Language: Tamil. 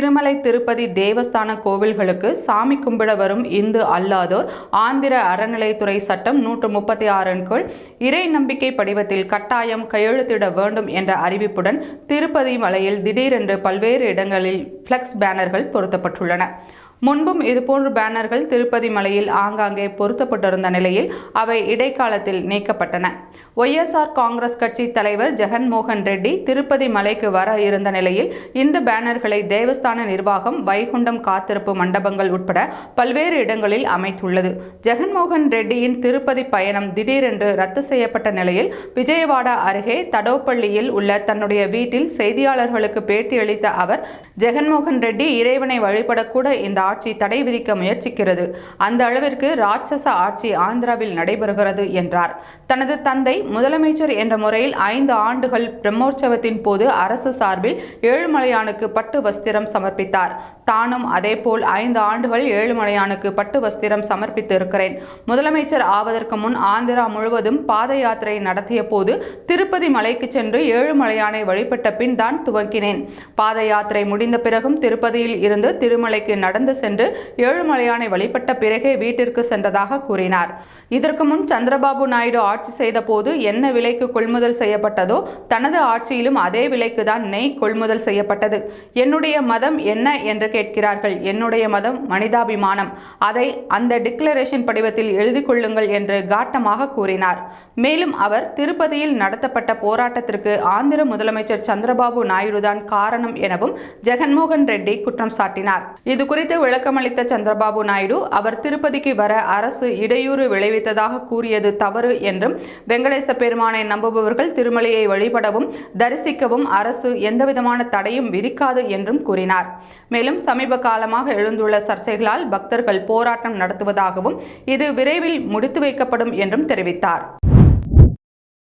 திருமலை திருப்பதி தேவஸ்தான கோவில்களுக்கு சாமி கும்பிட வரும் இந்து அல்லாதோர் ஆந்திர அறநிலைத்துறை சட்டம் நூற்று முப்பத்தி ஆறின் கீழ் இறை நம்பிக்கை படிவத்தில் கட்டாயம் கையெழுத்திட வேண்டும் என்ற அறிவிப்புடன் திருப்பதி மலையில் திடீரென்று பல்வேறு இடங்களில் ஃப்ளெக்ஸ் பேனர்கள் பொருத்தப்பட்டுள்ளன. முன்பும் இதுபோன்ற பேனர்கள் திருப்பதி மலையில் ஆங்காங்கே பொருத்தப்பட்டிருந்த நிலையில் அவை இடைக்காலத்தில் நீக்கப்பட்டன. ஒய்எஸ்ஆர் காங்கிரஸ் கட்சி தலைவர் ஜெகன்மோகன் ரெட்டி திருப்பதி மலைக்கு வர இருந்த நிலையில் இந்த பேனர்களை தேவஸ்தான நிர்வாகம் வைகுண்டம் காத்திருப்பு மண்டபங்கள் உட்பட பல்வேறு இடங்களில் அமைத்துள்ளது. ஜெகன்மோகன் ரெட்டியின் திருப்பதி பயணம் திடீரென்று ரத்து செய்யப்பட்ட நிலையில் விஜயவாடா அருகே தடோப்பள்ளியில் உள்ள தன்னுடைய வீட்டில் செய்தியாளர்களுக்கு பேட்டியளித்த அவர் ஜெகன்மோகன் ரெட்டி இறைவனை வழிபடக்கூட இந்த ஆட்சி தடை விதிக்க முயற்சிக்கிறது. அந்த அளவிற்கு ராட்சச ஆட்சி ஆந்திராவில் நடைபெறுகிறது என்றார். தனது தந்தை முதலமைச்சர் என்ற முறையில் ஐந்து ஆண்டுகள் பிரம்மோற்சவத்தின் போது அரசு சார்பில் ஏழுமலையானுக்கு பட்டு வஸ்திரம் சமர்ப்பித்தார். தானும் அதேபோல் ஐந்து ஆண்டுகள் ஏழுமலையானுக்கு பட்டு வஸ்திரம் சமர்ப்பித்து இருக்கிறேன் முதலமைச்சர் ஆவதற்கு முன் ஆந்திரா முழுவதும் பாத யாத்திரை நடத்திய போது திருப்பதி மலைக்கு சென்று ஏழுமலையானை வழிபட்ட பின் தான் துவங்கினேன் பாத யாத்திரை முடிந்த பிறகும் திருப்பதியில் இருந்து திருமலைக்கு நடந்து சென்று ஏழுமலையானை வழிபட்ட பிறகே வீட்டிற்கு சென்றதாக கூறினார். இதற்கு முன் சந்திரபாபு நாயுடு ஆட்சி செய்த போது என்ன விலைக்கு கொள்முதல் செய்யப்பட்டதோ தனது ஆட்சியிலும் அதே விலைக்கு தான் நெய் கொள்முதல் செய்யப்பட்டது. என்னுடைய மதம் என்ன என்று கேட்கிறார்கள். என்னுடைய மதம் மனிதாபிமானம். அதை அந்த டிக்ளரேஷன் படிவத்தில் எழுதி கொள்ளுங்கள் என்று காட்டமாக கூறினார். மேலும் அவர் திருப்பதியில் நடத்தப்பட்ட போராட்டத்திற்கு ஆந்திர முதலமைச்சர் சந்திரபாபு நாயுடு தான் காரணம் எனவும் ஜெகன்மோகன் ரெட்டி குற்றம் சாட்டினார். இது குறித்து விளக்கமளித்த சந்திரபாபு நாயுடு அவர் திருப்பதிக்கு வர அரசு இடையூறு விளைவித்ததாக கூறியது தவறு என்றும் வெங்கடேச பெருமானை நம்புபவர்கள் திருமலையை வழிபடவும் தரிசிக்கவும் அரசு எந்தவிதமான தடையும் விதிக்காது என்றும் கூறினார். மேலும் சமீப காலமாக எழுந்துள்ள சர்ச்சைகளால் பக்தர்கள் போராட்டம் நடத்துவதாகவும் இது விரைவில் முடித்து வைக்கப்படும் என்றும் தெரிவித்தார்.